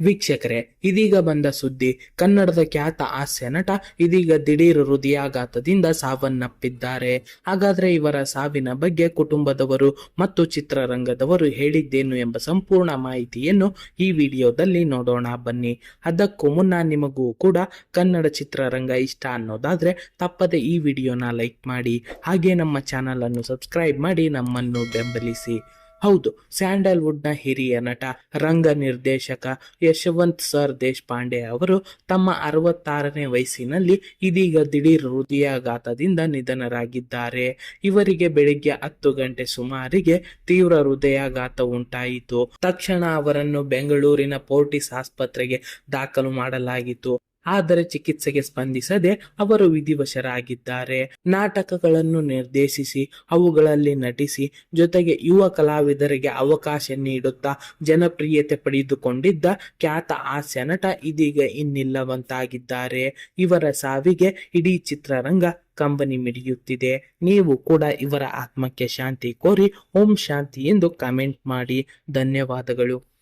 ವೀಕ್ಷಕರೇ, ಇದೀಗ ಬಂದ ಸುದ್ದಿ, ಕನ್ನಡದ ಖ್ಯಾತ ಹಾಸ್ಯ ನಟ ಇದೀಗ ದಿಢೀರ್ ಹೃದಯಾಘಾತದಿಂದ ಸಾವನ್ನಪ್ಪಿದ್ದಾರೆ. ಹಾಗಾದ್ರೆ ಇವರ ಸಾವಿನ ಬಗ್ಗೆ ಕುಟುಂಬದವರು ಮತ್ತು ಚಿತ್ರರಂಗದವರು ಹೇಳಿದ್ದೇನು ಎಂಬ ಸಂಪೂರ್ಣ ಮಾಹಿತಿಯನ್ನು ಈ ವಿಡಿಯೋದಲ್ಲಿ ನೋಡೋಣ ಬನ್ನಿ. ಅದಕ್ಕೂ ಮುನ್ನ ನಿಮಗೂ ಕೂಡ ಕನ್ನಡ ಚಿತ್ರರಂಗ ಇಷ್ಟ ಅನ್ನೋದಾದ್ರೆ ತಪ್ಪದೆ ಈ ವಿಡಿಯೋನ ಲೈಕ್ ಮಾಡಿ, ಹಾಗೆ ನಮ್ಮ ಚಾನಲ್ ಅನ್ನು ಸಬ್ಸ್ಕ್ರೈಬ್ ಮಾಡಿ ನಮ್ಮನ್ನು ಬೆಂಬಲಿಸಿ. ಹೌದು, ಸ್ಯಾಂಡಲ್ವುಡ್ನ ಹಿರಿಯ ನಟ, ರಂಗ ನಿರ್ದೇಶಕ ಯಶವಂತ್ ಸರ್ ದೇಶಪಾಂಡೆ ಅವರು ತಮ್ಮ ಅರವತ್ತಾರನೇ ವಯಸ್ಸಿನಲ್ಲಿ ಇದೀಗ ದಿಢೀರ್ ಹೃದಯಾಘಾತದಿಂದ ನಿಧನರಾಗಿದ್ದಾರೆ. ಇವರಿಗೆ ಬೆಳಿಗ್ಗೆ ಹತ್ತು ಗಂಟೆ ಸುಮಾರಿಗೆ ತೀವ್ರ ಹೃದಯಾಘಾತ ಉಂಟಾಯಿತು. ತಕ್ಷಣ ಅವರನ್ನು ಬೆಂಗಳೂರಿನ ಪೋರ್ಟಿಸ್ ಆಸ್ಪತ್ರೆಗೆ ದಾಖಲು ಮಾಡಲಾಗಿತ್ತು. ಆದರೆ ಚಿಕಿತ್ಸೆಗೆ ಸ್ಪಂದಿಸದೆ ಅವರು ವಿಧಿವಶರಾಗಿದ್ದಾರೆ. ನಾಟಕಗಳನ್ನು ನಿರ್ದೇಶಿಸಿ, ಅವುಗಳಲ್ಲಿ ನಟಿಸಿ, ಜೊತೆಗೆ ಯುವ ಕಲಾವಿದರಿಗೆ ಅವಕಾಶ ನೀಡುತ್ತಾ ಜನಪ್ರಿಯತೆ ಪಡೆದುಕೊಂಡಿದ್ದ ಖ್ಯಾತ ಹಾಸ್ಯ ನಟ ಇದೀಗ ಇನ್ನಿಲ್ಲವಂತಾಗಿದ್ದಾರೆ. ಇವರ ಸಾವಿಗೆ ಇಡೀ ಚಿತ್ರರಂಗ ಕಂಬನಿ ಮಿಡಿಯುತ್ತಿದೆ. ನೀವು ಕೂಡ ಇವರ ಆತ್ಮಕ್ಕೆ ಶಾಂತಿ ಕೋರಿ ಓಂ ಶಾಂತಿ ಎಂದು ಕಮೆಂಟ್ ಮಾಡಿ. ಧನ್ಯವಾದಗಳು.